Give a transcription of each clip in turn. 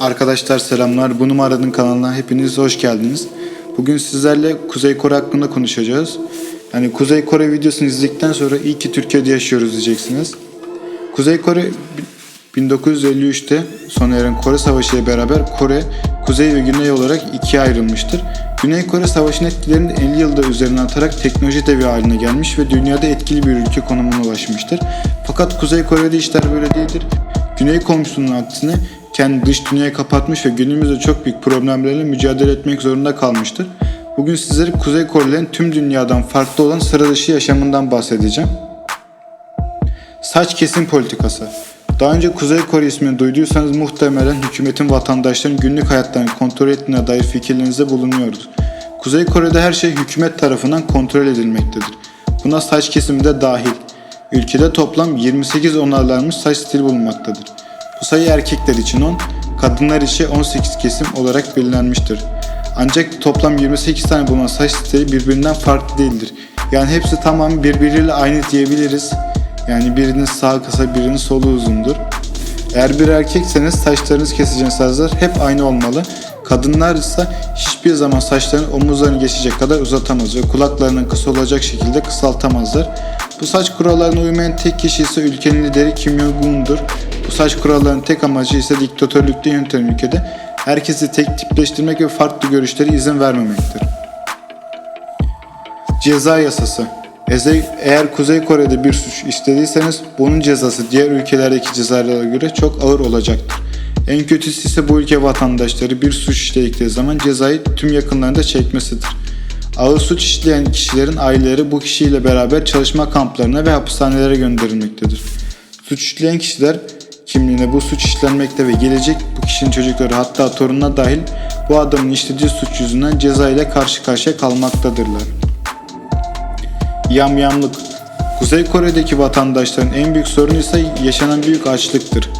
Arkadaşlar selamlar. Bu numaranın kanalına hepiniz hoş geldiniz. Bugün sizlerle Kuzey Kore hakkında konuşacağız. Yani Kuzey Kore videosunu izledikten sonra iyi ki Türkiye'de yaşıyoruz diyeceksiniz. Kuzey Kore bi- 1953'te sona eren Kore Savaşı ile beraber Kore Kuzey ve Güney olarak ikiye ayrılmıştır. Güney Kore Savaşı'nın etkilerini 50 yılda üzerine atarak teknoloji devi haline gelmiş ve dünyada etkili bir ülke konumuna ulaşmıştır. Fakat Kuzey Kore'de işler böyle değildir. Güney komşusunun aksine kendi dış dünyaya kapatmış ve günümüzde çok büyük problemlerle mücadele etmek zorunda kalmıştır. Bugün sizlere Kuzey Korelilerin tüm dünyadan farklı olan sıra dışı yaşamından bahsedeceğim. Saç kesim politikası. Daha önce Kuzey Kore ismini duyduysanız muhtemelen hükümetin vatandaşların günlük hayatlarını kontrol ettiğine dair fikirlerinizde bulunuyoruz. Kuzey Kore'de her şey hükümet tarafından kontrol edilmektedir. Buna saç kesimi de dahil. Ülkede toplam 28 onarlanmış saç stili bulunmaktadır. Bu sayı erkekler için 10, kadınlar için 18 kesim olarak belirlenmiştir. Ancak toplam 28 tane bulunan saç stili birbirinden farklı değildir. Yani hepsi tamam birbiriyle aynı diyebiliriz. Yani birinin sağ kısa birinin solu uzundur. Eğer bir erkekseniz saçlarınız keseceğiniz saçlar hep aynı olmalı. Kadınlar ise hiçbir zaman saçlarını omuzlarını geçecek kadar uzatamaz ve kulaklarının kısa olacak şekilde kısaltamazlar. Bu saç kurallarına uymayan tek kişi ise ülkenin lideri Kim Jong-un'dur. Bu saç kurallarının tek amacı ise diktatörlükte yöneten ülkede herkesi tek tipleştirmek ve farklı görüşlere izin vermemektir. Ceza yasası. Eğer Kuzey Kore'de bir suç işlediyseniz bunun cezası diğer ülkelerdeki cezalara göre çok ağır olacaktır. En kötüsü ise bu ülke vatandaşları bir suç işledikleri zaman cezayı tüm yakınlarında çekmesidir. Ağır suç işleyen kişilerin aileleri bu kişiyle beraber çalışma kamplarına ve hapishanelere gönderilmektedir. Suç işleyen kişiler kimliğine bu suç işlenmekte ve gelecek bu kişinin çocukları hatta torununa dahil bu adamın işlediği suç yüzünden ceza ile karşı karşıya kalmaktadırlar. Yamyamlık. Kuzey Kore'deki vatandaşların en büyük sorunu ise yaşanan büyük açlıktır.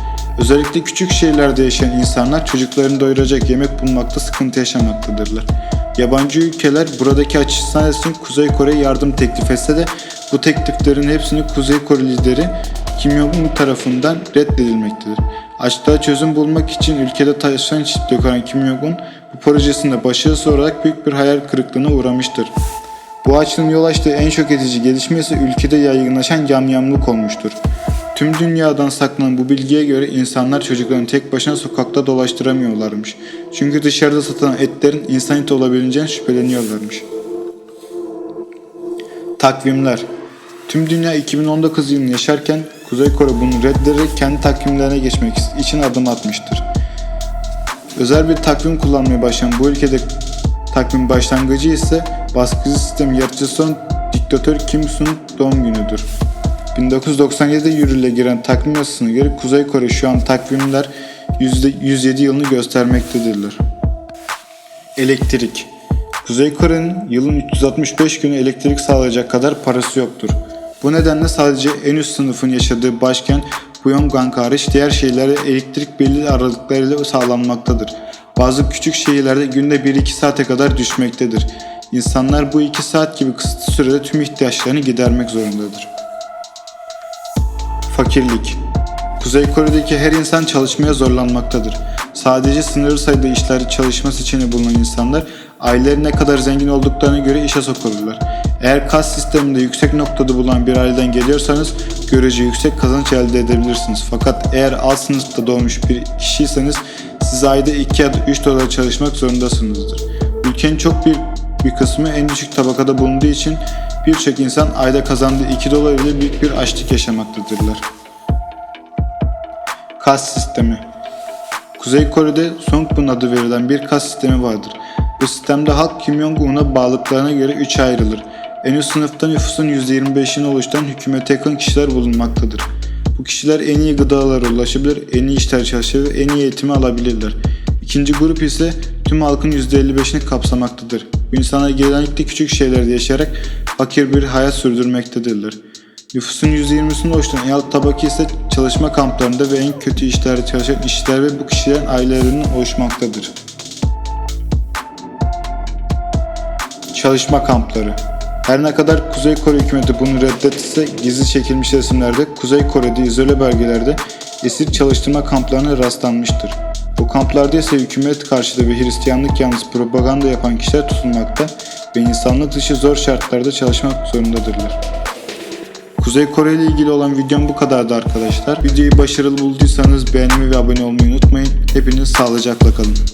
Özellikle küçük şehirlerde yaşayan insanlar çocuklarını doyuracak yemek bulmakta sıkıntı yaşamaktadırlar. Yabancı ülkeler buradaki açısından için Kuzey Kore'ye yardım teklif etse de bu tekliflerin hepsini Kuzey Kore lideri Kim Jong-un tarafından reddedilmektedir. Açlığa çözüm bulmak için ülkede taşıyan çiftlik olan Kim Jong-un bu projesinde başarısı olarak büyük bir hayal kırıklığına uğramıştır. Bu açlığın yol açtığı en şok edici gelişme ise ülkede yaygınlaşan yamyamlık olmuştur. Tüm dünyadan saklanan bu bilgiye göre insanlar çocuklarını tek başına sokakta dolaştıramıyorlarmış. Çünkü dışarıda satılan etlerin insan eti olabileceğinden şüpheleniyorlarmış. Takvimler Tüm dünya 2019 yılını yaşarken Kuzey Kore bunu reddederek kendi takvimlerine geçmek için adım atmıştır. Özel bir takvim kullanmaya başlayan bu ülkede takvim başlangıcı ise baskıcı sistem yaratıcısı olan diktatör Kim Ilsung'un doğum günüdür. 1997'de yürürlüğe giren takvim yasasına göre Kuzey Kore şu an takvimler %107 yılını göstermektedirler. Elektrik Kuzey Kore'nin yılın 365 günü elektrik sağlayacak kadar parası yoktur. Bu nedenle sadece en üst sınıfın yaşadığı başkent Pyongyang hariç diğer şehirlerde elektrik belli aralıklarıyla sağlanmaktadır. Bazı küçük şehirlerde günde 1-2 saate kadar düşmektedir. İnsanlar bu 2 saat gibi kısıtlı sürede tüm ihtiyaçlarını gidermek zorundadır. Fakirlik Kuzey Kore'deki her insan çalışmaya zorlanmaktadır. Sadece sınırlı sayıda işlerde çalışma seçeneği bulunan insanlar aileleri ne kadar zengin olduklarına göre işe sokulurlar. Eğer kas sisteminde yüksek noktada bulunan bir aileden geliyorsanız görece yüksek kazanç elde edebilirsiniz. Fakat eğer alt sınıfta doğmuş bir kişiyseniz siz ayda 2 ya da 3 dolar çalışmak zorundasınızdır. Ülkenin çok büyük bir kısmı en düşük tabakada bulunduğu için birçok insan ayda kazandığı 2 dolar ile büyük bir açlık yaşamaktadırlar. Kas sistemi Kuzey Kore'de Songbun adı verilen bir kas sistemi vardır. Bu sistemde halk Kim Jong-un'a bağlılıklarına göre 3'e ayrılır. En üst sınıfta nüfusun %25'ini oluşturan hükümete yakın kişiler bulunmaktadır. Bu kişiler en iyi gıdalara ulaşabilir, en iyi işler çalışabilir, en iyi eğitimi alabilirler. İkinci grup ise tüm halkın %55'ini kapsamaktadır. Bu insanlar genellikle küçük şehirlerde yaşayarak fakir bir hayat sürdürmektedirler. Nüfusun %20'sini oluşturan en alt tabaka ise çalışma kamplarında ve en kötü işlerde çalışan işçiler ve bu kişilerin ailelerinin oluşmaktadır. Çalışma kampları Her ne kadar Kuzey Kore hükümeti bunu reddetse gizli çekilmiş resimlerde Kuzey Kore'de izole bölgelerde esir çalıştırma kamplarına rastlanmıştır. Bu kamplarda ise hükümet karşıtı ve Hristiyanlık yanlısı propaganda yapan kişiler tutulmakta ve insanlık dışı zor şartlarda çalışmak zorundadırlar. Kuzey Kore ile ilgili olan videom bu kadardı arkadaşlar. Videoyu başarılı bulduysanız beğenmeyi ve abone olmayı unutmayın. Hepiniz sağlıcakla kalın.